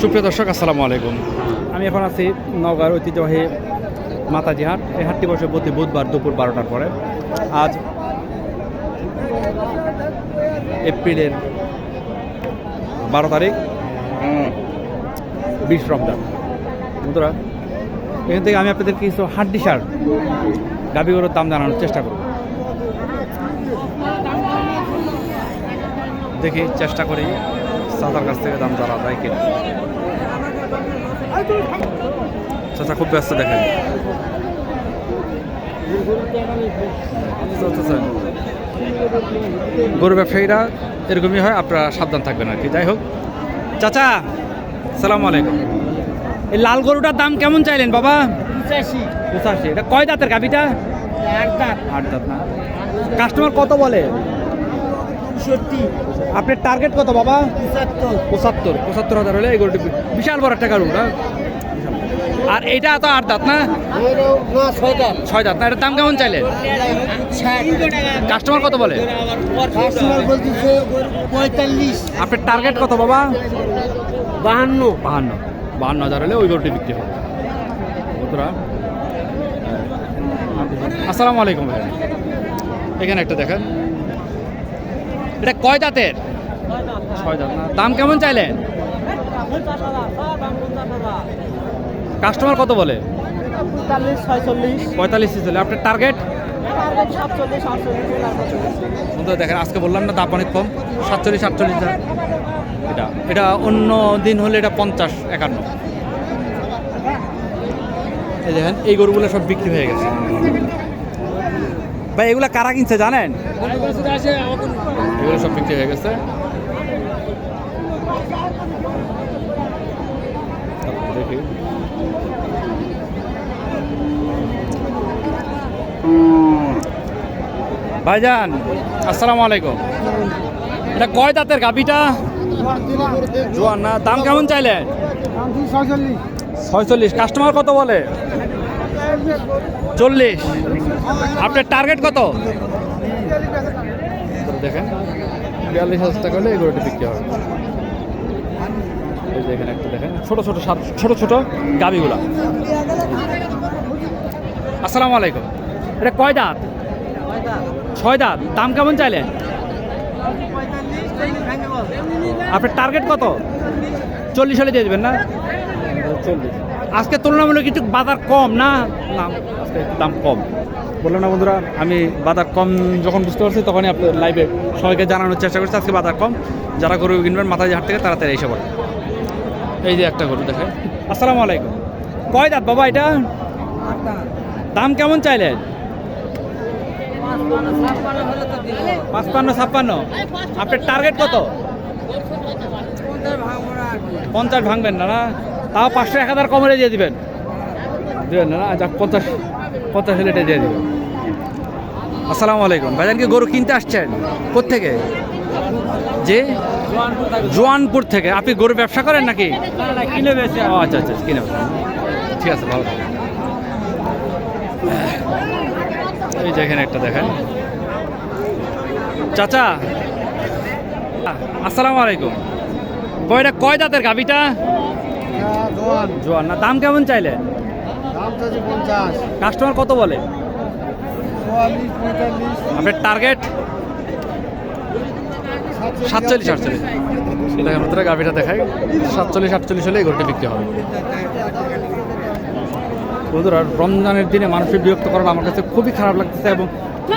সুপ্রিয় দর্শক আসসালামু আলাইকুম। আমি এখন আছি নওগাঁর ঐতিহ্যবাহী মাতাজি হাট। এই হাটটি বসে প্রতি বুধবার দুপুর বারোটার পরে। আজ এপ্রিলের বারো তারিখ। বিশ রমজান। বন্ধুরা এখান থেকে আমি আপনাদের কিছু হাড্ডি সার গাভী গরুর দাম জানানোর চেষ্টা করব। দেখি চেষ্টা করি। চাচার কাছ থেকে দাম জানা যায় কিনা। চাচা খুব ব্যস্ত দেখেন। গরু ব্যবসায়ীরা এরকমই হয় আপনারা সাবধান থাকবেন আর কি। যাই হোক। চাচা সালাম আলাইকুম। এই লাল গরুটার দাম কেমন চাইলেন বাবা? পঁচাশি। পঁচাশি। এটা কয় দাঁতের গাভিটা? এক দাঁত। আট দাঁত না। কাস্টমার কত বলে? সত্যি আপনার টার্গেট কত বাবা? পঁচাত্তর। পঁচাত্তর। হাজার হলে এই গরুটি বিশাল বড় একটা গরু না? আর এটা তো আট দাঁত না? ছয় দাঁত। না? এটার দাম কেমন চাইলেন কাস্টমার কত বলে? আপনার টার্গেট কত বাবা? বাহান্ন। বাহান্ন। বাহান্ন হাজার হলে ওই গরুটি বিক্রি হবে। বন্ধুরা আসসালামু আলাইকুম ভাই। এখানে একটা দেখেন। এটা কয় দাঁতের? ছয় দাঁত। দাম কেমন চাইলেন কাস্টমার কত বলে? পঁয়তাল্লিশ চলে আপনার টার্গেট দেখেন আজকে বললাম না দাম অনেক কম। সাতচল্লিশ আটচল্লিশ এটা এটা অন্য দিন হলে এটা পঞ্চাশ একান্ন। এই দেখেন এই গরুগুলো সব বিক্রি হয়ে গেছে। ভাই এগুলা কারা কিনছে জানেন? এগুলো সব হয়ে গেছে। ভাইজান, আসসালামু আলাইকুম। এটা কয় দাঁতের গাভিটা? জোয়ান না? দাম কেমন চাইলে? ছয়চল্লিশ। কাস্টমার কত বলে? চল্লিশ। আপনার টার্গেট কত? দেখেন। বিয়াল্লিশ হাজার টাকা হলে এই গরুটি বিক্রি হবে। এই দেখেন একটা দেখেন ছোট ছোট সাত ছোট ছোট গাভিগুলা। আসসালামু আলাইকুম। এটা কয় দাঁত? ছয় দাঁত। দাম কেমন চাইলেন? আপনার টার্গেট কত? চল্লিশ হলে দিয়ে দেবেন না? চল্লিশ। আজকে তুলনামূলক কিছু বাজার কম না? দাম কম। বললাম না বন্ধুরা আমি বাজার কম যখন বুঝতে পারছি তখনই আপনার লাইভে সবাইকে জানানোর চেষ্টা করছি আজকে বাজার কম। যারা গরু কিনবেন মাথায় হাট থেকে তাড়াতাড়ি এসে পড়ে। এই যে একটা গরু দেখেন। আসসালামু আলাইকুম। কয় দাঁত বাবা এটা? দাম কেমন চাইলেন পাঁচপান্ন ছাপ্পান্ন। আপনার টার্গেট কত? পঞ্চাশ ভাঙবেন না না? তাও পাঁচশো এক হাজার কমরে দিয়ে দিবেন। দিবেন না যাক পঞ্চাশ পঞ্চাশ দিয়ে দিবেন। আসসালামু আলাইকুম। ভাইজান কি গরু কিনতে আসছেন? কোথেকে যে? জোয়ানপুর থেকে। আপনি গরু ব্যবসা করেন নাকি? কিনে ও আচ্ছা আচ্ছা কিনে ঠিক আছে ভালো। এই যে এখানে একটা দেখেন। চাচা আসসালামু আলাইকুম। কয়টা কয় দাঁতের গাভিটা? জোয়ান। না দাম কেমন চাইলে পঞ্চাশ। কাস্টমার কত বলে? চুয়াল্লিশ পঁয়তাল্লিশ। আপনার টার্গেট সাতচল্লিশ আটচল্লিশ। দেখেন ভিতরে গাভিটা দেখায় সাতচল্লিশ আটচল্লিশ হলে এই গরুটা বিক্রি হবে। বন্ধুরা রমজানের দিনে মানুষের বিরক্ত করাটা আমার কাছে খুবই খারাপ লাগতেছে এবং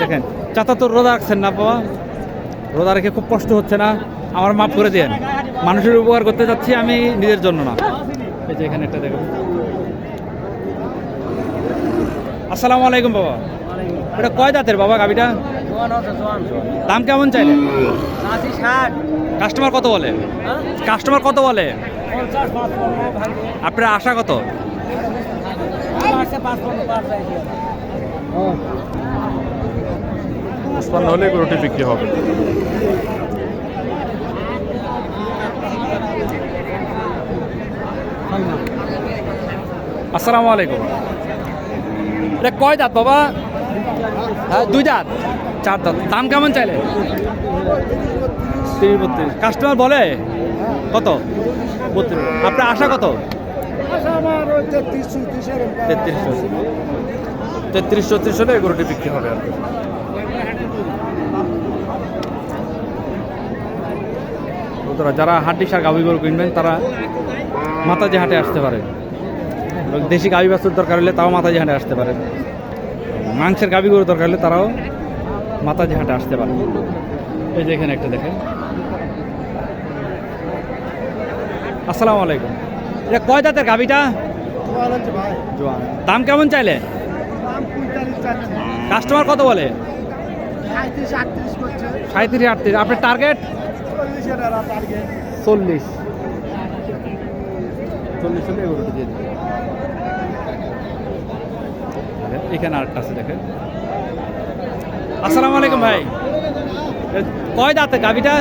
দেখেন চাচা তো রোদা রাখছেন না বাবা। রোদা রেখে খুব কষ্ট হচ্ছে না। আমার মাফ করে দেন। মানুষের উপকার করতে যাচ্ছি আমি নিজের জন্য না। এই যে এখানে একটা দেখো আসসালামু আলাইকুম বাবা। এটা কয় দাঁতের বাবা গাভিটা? দাম কেমন চাইলে কাস্টমার কত বলে? কাস্টমার কত বলে? আপনার আশা কত? পাঁচপন্ন হলে গরুটি বিক্রি হবে। আসসালামু আলাইকুম। এটা কয় দাঁত বাবা? হ্যাঁ দুই দাঁত। চার দাঁত। দাম কেমন চাইলে? তিরিশ বত্রিশ। কাস্টমার বলে? কত? বত্রিশ। আপনার আশা কত? তেত্রিশ চৌত্রিশ হলে এই গরুটি বিক্রি হবে আর যারা হাড্ডি সার গাভি গরু কিনবেন তারা মাতাজি হাটে আসতে পারে। দেশি গাভি বাছুর দরকার হলে তাও মাতাজি হাটে আসতে পারে। মাংসের গাভি গরু দরকার হলে তারাও মাতাজি হাটে আসতে পারে। এই যে এখানে একটা দেখেন। আসসালামু আলাইকুম। এটা কয় দাঁতের গাভিটা? জোয়ান দাম কেমন চাইলে? কাস্টমার কত বলে? সাঁত্রিশ আটত্রিশ আপনার টার্গেট? চল্লিশ চল্লিশ। চল্লিশ এখানে আরেকটা আছে, দেখেন। আসসালামু আলাইকুম ভাই। কয় দাঁতে গাভিটা?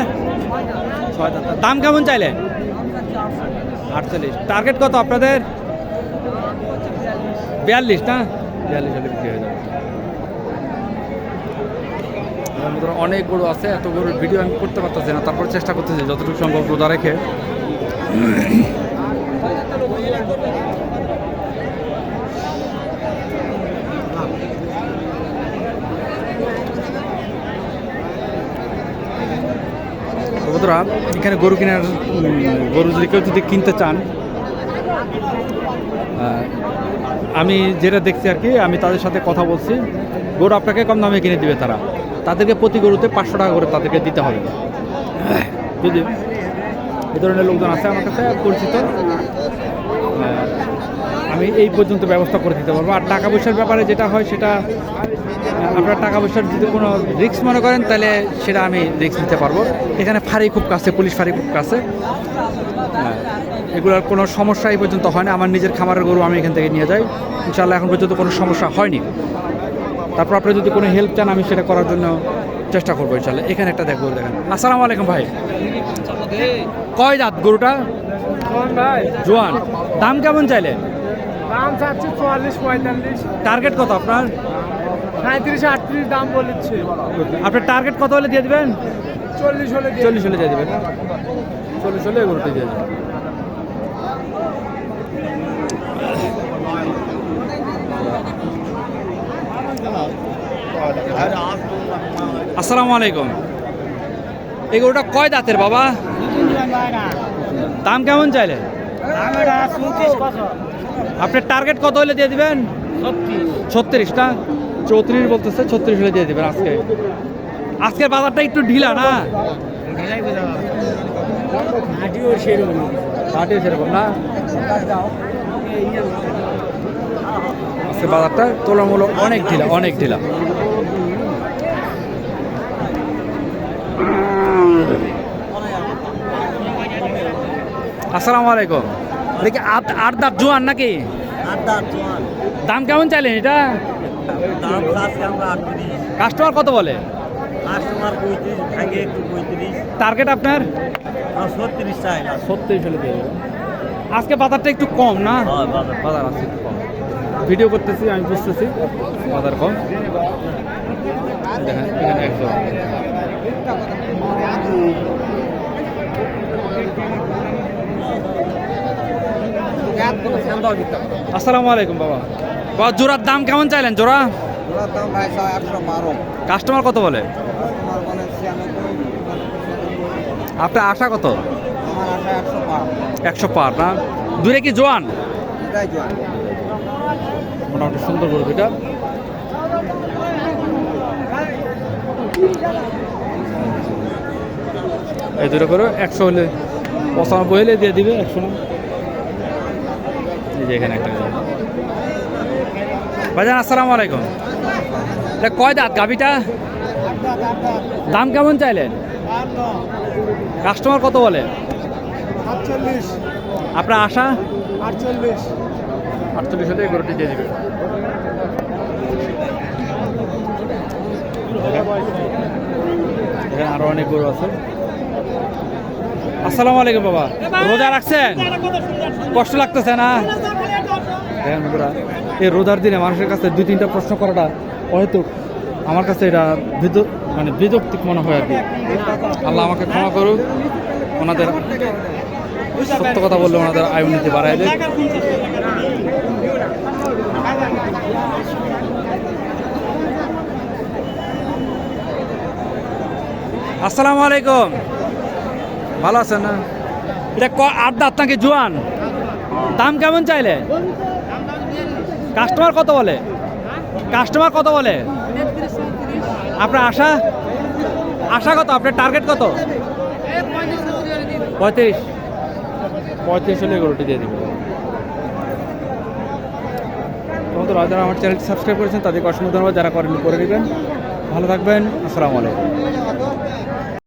ছয় দাঁত। দাম কেমন চাইলে? আটচল্লিশ। টার্গেট কত আপনাদের? বিয়াল্লিশ, না? বিয়াল্লিশ হলে বিক্রি হয়ে যাবে। অনেক গরু আছে, এত গরুর ভিডিও আমি করতে পারতেছি না, তারপর চেষ্টা করতেছি যতটুকু সম্ভব রোজা রেখে। বন্ধুরা, এখানে গরু কেনার গরু যদি কেউ যদি কিনতে চান আমি যেটা দেখছি আর কি, আমি তাদের সাথে কথা বলছি। গরু আপনাকে কম দামে কিনে দিবে তারা। তাদেরকে প্রতি গরুতে পাঁচশো টাকা করে তাদেরকে দিতে হবে। যদি এই ধরনের লোকজন আছে আমার কাছে, পরিচিত আমি এই পর্যন্ত ব্যবস্থা করে দিতে পারব। আর টাকা পয়সার ব্যাপারে যেটা হয় সেটা আপনার টাকা পয়সার যদি কোনো রিস্ক মনে করেন তাহলে সেটা আমি রিস্ক নিতে পারব। এখানে ফাঁড়ি খুব কাছে পুলিশ ফাঁড়ি খুব কাছে। হ্যাঁ, এগুলোর কোনো সমস্যা এই পর্যন্ত হয় না। আমার নিজের খামারের গরু আমি এখান থেকে নিয়ে যাই। ইনশাল্লাহ এখন পর্যন্ত কোনো সমস্যা হয়নি। তারপর আপনি যদি কোনো হেল্প চান আমি সেটা করার জন্য চেষ্টা করব ইনশাল্লাহ এখানে একটা দেখব দেখেন। আসসালামু আলাইকুম ভাই। কয় দাঁত গরুটা? জোয়ান দাম কেমন চাইলে দাম চাচ্ছি চুয়াল্লিশ পঁয়তাল্লিশ। টার্গেট কত আপনার? সাঁত্রিশ আটত্রিশ দাম বলেছে আপনার টার্গেট কত হলে দিয়ে দেবেন? চল্লিশ হলে চল্লিশ হলে দিয়ে দেবেন। চল্লিশ হলে গরুটি দিয়ে দেবেন। আসসালামু আলাইকুম। এই গরুটা কয় দাঁতের বাবা? দাম কেমন চাইলে? আপনার টার্গেট কত হলে দিয়ে দিবেন? ছত্রিশ। না? চৌত্রিশ বলতেছে ছত্রিশ হলে দিয়ে দিবেন আজকে। আজকের বাজারটা একটু ঢিলা না? হাঁটিও সেরকম। না? আজকে বাজারটা তুলনামূলক অনেক ঢিলা অনেক ঢিলা। আসসালামু আলাইকুম। দেখি আট আট দাঁত জোয়ান নাকি? দাম কেমন চাইলেন এটা? কাস্টমার কত বলে? টার্গেট আপনার? আর ছত্রিশ চাই না। সত্তর হলে দিয়ে আজকে বাজারটা একটু কম না? বাজার আছে একটু কম। ভিডিও করতেছি আমি বুঝতেছি। বাজার কম। দেখেন এখানে একশো। আসসালামু আলাইকুম বাবা। বাবা জোড়ার দাম কেমন চাইলেন? জোড়া? দাম কাস্টমার কত বলে? ছিয়ানব্বই আপনার আশা কত? একশো পার না? দূরে কি জোয়ান? মোটামুটি সুন্দর গরু দুটা এই দুটো করে একশো হলে পঁচানব্বই হলে দিয়ে দিবে একশো এই যে এখানে একটা। ভাইজান আসসালামু আলাইকুম। এটা কয় দাঁত গাভিটা? দাম কেমন চাইলেন? কাস্টমার কত বলে? আপনার আশা? আটচল্লিশ। আটচল্লিশ হলে গরুটি দিয়ে দিবে এখানে আরও অনেক গরু আছে। আসসালামু আলাইকুম, বাবা। রোজা রাখছেন? কষ্ট লাগতেছে না? এই রোজার দিনে মানুষের কাছে দুই, তিনটা প্রশ্ন করাটা হয়তো আমার কাছে এটা মানে বিযৌক্তিক মনে হয় আর কি। আল্লাহ আমাকে ক্ষমা করুক, ওনাদের সত্য কথা বললে ওনাদের আয় উন্নতি বাড়ায় দেয় আসসালামু আলাইকুম। ভালো আছে না? এটা ক আট দাঁত নাকি জোয়ান? দাম কেমন চাইলে? কাস্টমার কত বলে? কাস্টমার কত বলে? আপনার আশা? আশা কত? আপনার টার্গেট কত? পঁয়ত্রিশ। পঁয়ত্রিশ হলে গরুটি দিয়ে দেবে। বন্ধুরা যারা আমার চ্যানেলটি সাবস্ক্রাইব করেছেন তাদেরকে অসংখ্য ধন্যবাদ যারা করেন করে নেবেন। ভালো থাকবেন আসসালামু আলাইকুম।